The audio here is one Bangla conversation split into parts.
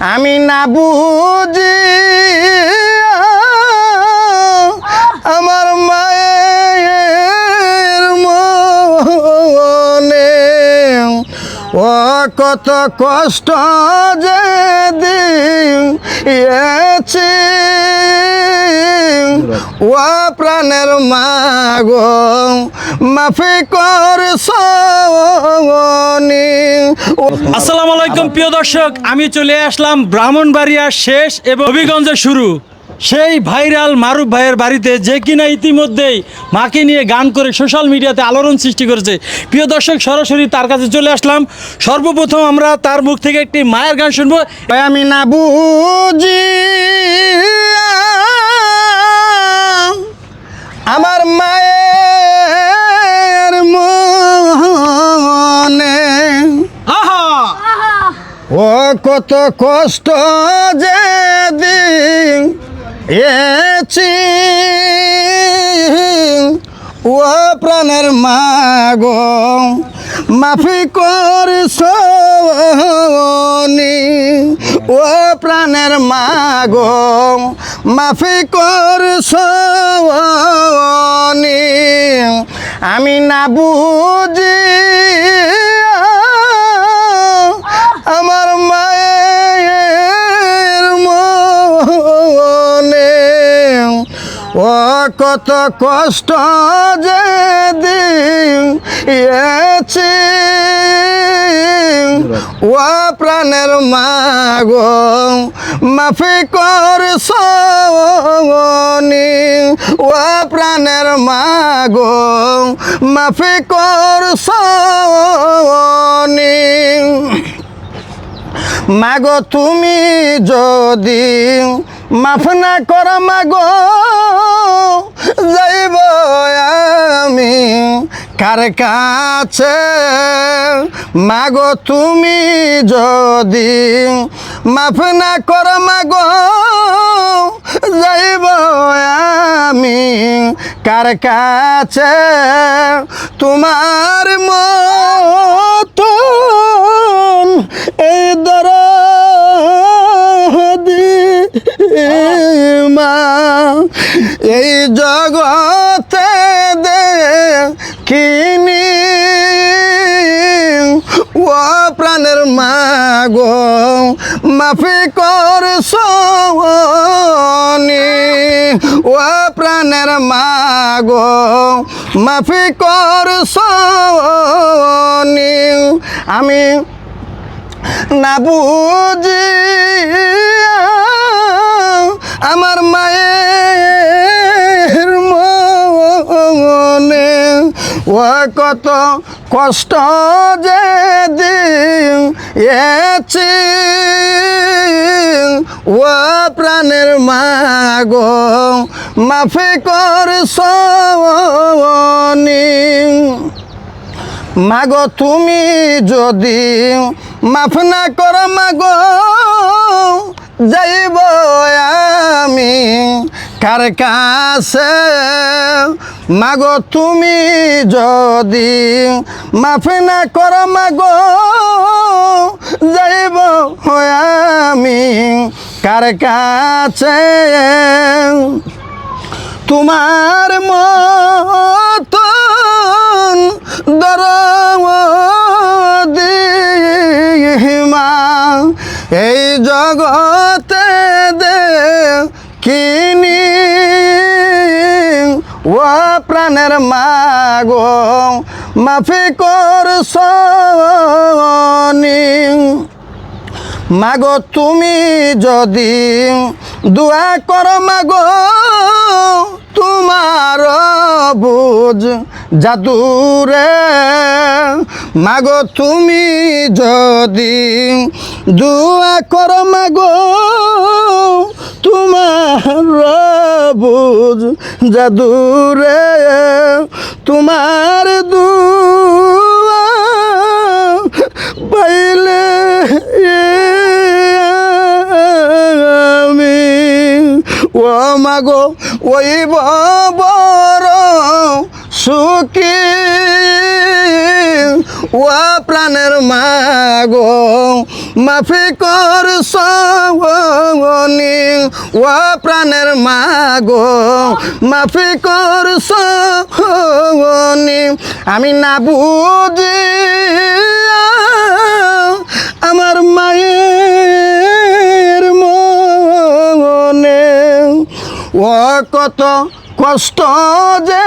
আমি না বুঝি আমার মায়ের মনে ও কত কষ্ট যে দিয়েছি। ও প্রাণের মাগো মাফি কর আসসালামু আলাইকুম প্রিয় দর্শক আমি চলে আসলাম ব্রাহ্মণবাড়িয়ার শেষ এবং হবিগঞ্জের শুরু। সেই ভাইরাল মারুফ ভাইয়ের বাড়িতে যে কিনা ইতিমধ্যেই মাকে নিয়ে গান করে সোশ্যাল মিডিয়াতে আলোড়ন সৃষ্টি করেছে। প্রিয় দর্শক সরাসরি তার কাছে চলে আসলাম। সর্বপ্রথম আমরা তার মুখ থেকে একটি মায়ের গান শুনব। আমি না বুঝি আমার মায়ের মনে। আহা! ও কত কষ্ট যে দিন এছি। ও প্রাণের মাগো মাফি কর ও প্রাণের মাগো মাফি কর সনি। আমি না বুঝি আমার মনে। ও কত কষ্ট যে দিয়েছি ও প্রাণের মাগো, মাফি কর সনি ও প্রাণের মাগো, মাফি কর সনি মাগো তুমি যদি মাফ না কর মাগো, যাইব আমি কার কাছে? মাগো, তুমি যদি মাফ না কর মাগো, যাইব আমি কার কাছে? তোমার মতন এই দরদি মা, এই জগতে দে কিনি ও প্রাণের মাগো মাফি কর সনি ও প্রাণের মাগো মাফি কর সনি আমি না বুঝি আমার মায়ের মনে ও কত কষ্ট যে দিয়েছি ও প্রাণের মাগো, মাফি কর সনি মাগো, তুমি যদি মাফ না কর মাগো, যাইব আমি কার কাছে? মাগো, তুমি যদি মাফ না কর মাগো, যাইব আমি কার কাছে? তোমার মতন জগতে দে কিনি ও প্রাণের মাগো, মাফি কর মাগো, তুমি যদি দোয়া কর মাগো, তোমার বুঝ জাদুরে। মাগো, তুমি যদি দোয়া কর মাগো, তোমার বুঝ জাদুরে, তোমার দুয়া পাইলে আমি। ও মাগো, ওই বড় সুখী ও প্রাণের মাগো, মাফি কর সনি ও প্রাণের মাগো, মাফি কর সনি আমি না বুঝি আমার মায়ের মনে, ও, কত কষ্ট যে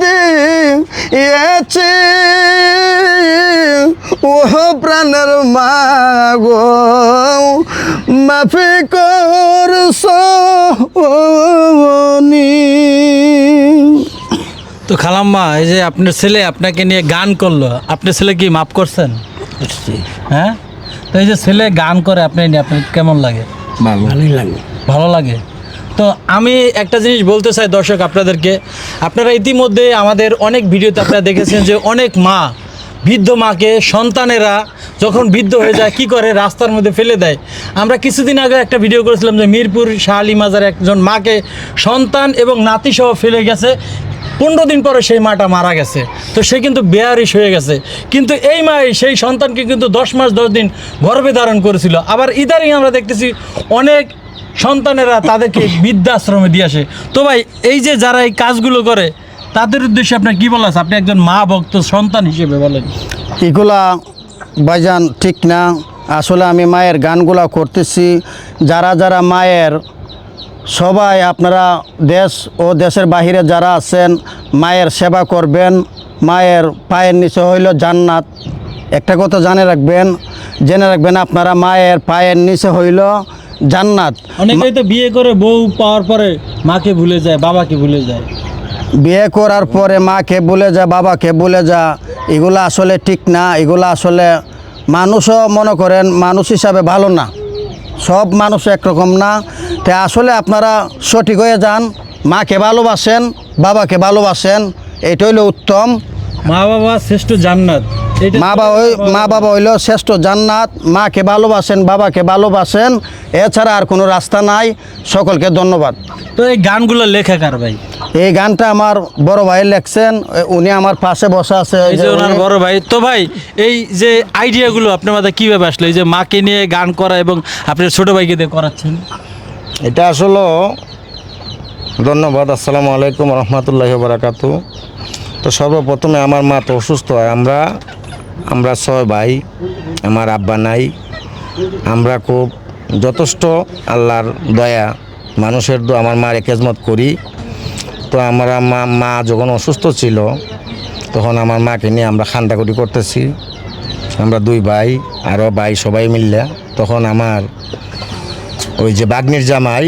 দিয়েছে। ও প্রাণের মাগো মাফি কর সনি তো খালাম্মা এই যে আপনার ছেলে আপনাকে নিয়ে গান করল আপনার ছেলে কি মাফ করছেন? হ্যাঁ? তো এই যে ছেলে গান করে আপনি নিয়ে আপনার কেমন লাগে? ভালোই লাগে। ভালো লাগে। তো আমি একটা জিনিস বলতে চাই দর্শক আপনাদেরকে। আপনারা ইতিমধ্যে আমাদের অনেক ভিডিওতে আপনারা দেখেছেন যে অনেক মা বৃদ্ধ মাকে, সন্তানেরা যখন বৃদ্ধ হয়ে যায়, কি করে? রাস্তার মধ্যে ফেলে দেয়। আমরা কিছুদিন আগে একটা ভিডিও করেছিলাম যে মিরপুর শাহ মাজার একজন মাকে সন্তান এবং নাতি সহ ফেলে গেছে। পনেরো দিন পরে সেই মাটা মারা গেছে। তো সে কিন্তু বেয়ারিশ হয়ে গেছে। কিন্তু এই মা, সেই সন্তানকে কিন্তু দশ মাস, দশ দিন গর্ভে ধারণ করেছিল। আবার ইদারিং আমরা দেখতেছি অনেক সন্তানেরা তাদেরকে বৃদ্ধাশ্রমে দিয়ে আসে। তো ভাই, এই যে যারা এই কাজগুলো করে তাদের উদ্দেশ্যে আপনার কি বলা আছে? আপনি একজন মা ভক্ত সন্তান হিসেবে বলেন। এগুলা ভাইজান ঠিক না। আসলে আমি মায়ের গানগুলা করতেছি। যারা যারা মায়ের সবাই আপনারা দেশ ও দেশের বাহিরে যারা আছেন মায়ের সেবা করবেন। মায়ের পায়ের নিচে হইল জান্নাত। একটা কথা জানে রাখবেন জেনে রাখবেন আপনারা মায়ের পায়ের নিচে হইল জান্নাত। অনেকেই তো বিয়ে করে বউ পাওয়ার পরে মাকে ভুলে যায় বাবাকে ভুলে যায়। বিয়ে করার পরে মাকে বলে যা বাবাকে বলে যা এগুলো আসলে ঠিক না এগুলো আসলে মানুষও মনে করেন মানুষ হিসাবে ভালো না। সব মানুষ একরকম না। তাই আসলে আপনারা সঠিক হয়ে যান মাকে ভালোবাসেন বাবাকে ভালোবাসেন এটা হইল উত্তম। মা বাবা শ্রেষ্ঠ জান্নাত। মা বাবা মা বাবা হইল শ্রেষ্ঠ জান্নাত। মাকে ভালোবাসেন বাবাকে ভালোবাসেন এছাড়া আর কোনো রাস্তা নাই। সকলকে ধন্যবাদ। তো এই গানগুলো লেখা কার ভাই? এই গানটা আমার বড় ভাই লেখছেন উনি আমার পাশে বসে আছে এই যে ওনার বড় ভাই। তো ভাই এই যে আইডিয়াগুলো আপনার মাথায় কীভাবে আসলো? এই যে মাকে নিয়ে গান করা এবং আপনার ছোট ভাইকে দিয়ে করাচ্ছেন? এটা আসলে ধন্যবাদ আসসালামু আলাইকুম রহমতুল্লাহ বারাকাতু। তো সর্বপ্রথমে আমার মা তো অসুস্থ হয় আমরা আমরা ছয় ভাই আমার আব্বা নাই আমরা খুব যথেষ্ট আল্লাহর দয়া মানুষের দো আমার মার খেজমত করি। তো আমরা মা মা যখন অসুস্থ ছিল তখন আমার মাকে নিয়ে আমরা খান্দাকুটি করতেছি। আমরা দুই ভাই আরও ভাই সবাই মিললে। তখন আমার ওই যে বাগ্নির জামাই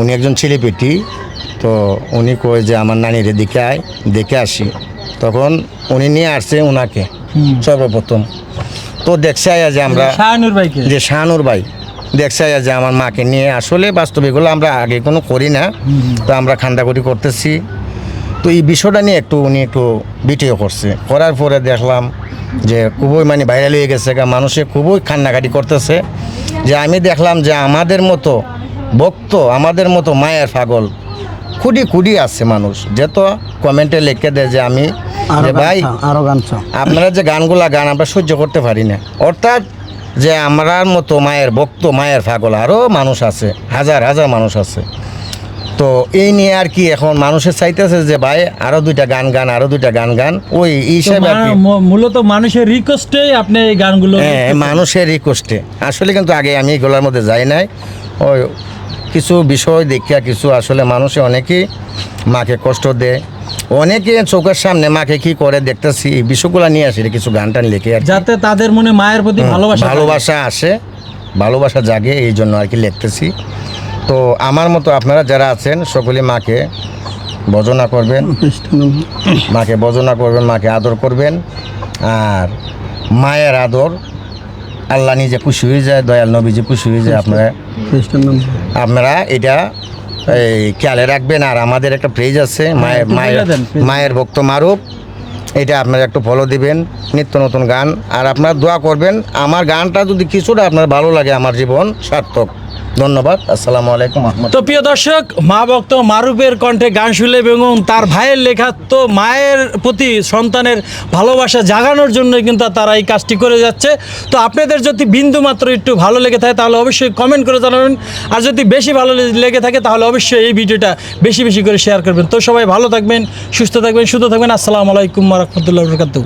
উনি একজন ছেলেপেটি তো উনি কয় যে আমার নানির দিকে আয় দেখে আসি। তখন উনি নিয়ে আসছে ওনাকে সর্বপ্রথম। তো দেখছে আয়া যে আমরা শাহানুর ভাইকে? যে শাহানুর ভাই। দেখছে যে আমার মাকে নিয়ে আসলে বাস্তবে এগুলো আমরা আগে কোনো করি না। তো আমরা খান্দাকুটি করতেছি। তো এই বিষয়টা নিয়ে একটু উনি একটু ভিডিও করছে। করার পরে দেখলাম যে খুবই মানে ভাইরাল হয়ে গেছে মানুষে খুবই কান্নাকাটি করতেছে। যে আমি দেখলাম যে আমাদের মতো ভক্ত আমাদের মতো মায়ের পাগল খুঁটি খুঁটি আছে মানুষ। যেত কমেন্টে লিখে দেয় যে আমি যে ভাই আপনারা যে গানগুলা গান আমরা সহ্য করতে পারি না। অর্থাৎ যে আমরার মতো মায়ের ভক্ত মায়ের ফাগল আরও মানুষ আছে হাজার হাজার মানুষ আছে। তো এই নিয়ে আর কি এখন মানুষের চাইতেছে যে ভাই আরও দুইটা গান গান আরও দুইটা গান গান। ওই হিসেবে মূলত মানুষের রিকোয়েস্টে আপনি এই গানগুলো হ্যাঁ মানুষের রিকোয়েস্টে আসলে কিন্তু আগে আমি এগুলোর মধ্যে যাই নাই। ওই কিছু বিষয় দেখিয়া কিছু আসলে মানুষে অনেকেই মাকে কষ্ট দেয়। অনেকে চোখের সামনে মাকে কি করে দেখতেছি এই বিষয়গুলো নিয়ে আসি কিছু গান টান লিখে আর যাতে তাদের মনে মায়ের প্রতি ভালোবাসা ভালোবাসা আসে ভালোবাসা জাগে এই জন্য আর কি লিখতেছি। তো আমার মতো আপনারা যারা আছেন সকলে মাকে বজনা করবেন মাকে বজনা করবেন মাকে আদর করবেন আর মায়ের আদর আল্লাহ নিজে খুশি হয়ে যায় দয়াল নবীজি খুশি হয়ে যায় আপনারা আপনারা এটা এই খেয়ালে রাখবেন। আর আমাদের একটা পেজ আছে মায়ের মায়ের please। মায়ের ভক্ত মারুপ এটা আপনারা একটু ফলো দিবেন নিত্য নতুন গান। আর আপনারা দোয়া করবেন আমার গানটা যদি কিছুটা আপনার ভালো লাগে আমার জীবন সার্থক। ধন্যবাদ, আসসালামু আলাইকুম তো প্রিয় দর্শক, মা ভক্ত মারুফের কণ্ঠে গান শুনলে এবং তার ভাইয়ের লেখা তো মায়ের প্রতি সন্তানের ভালোবাসা জাগানোর জন্য কিন্তু তারা এই কাজটি করে যাচ্ছে। তো আপনাদের যদি বিন্দু মাত্র একটু ভালো লেগে থাকে, তাহলে অবশ্যই কমেন্ট করে জানাবেন। আর যদি বেশি ভালো লেগে থাকে, তাহলে অবশ্যই এই ভিডিওটা বেশি বেশি করে শেয়ার করবেন। তো সবাই ভালো থাকবেন, সুস্থ থাকবেন সুস্থ থাকবেন। আসসালামু আলাইকুম রহমতুল্লাহ বরকাতু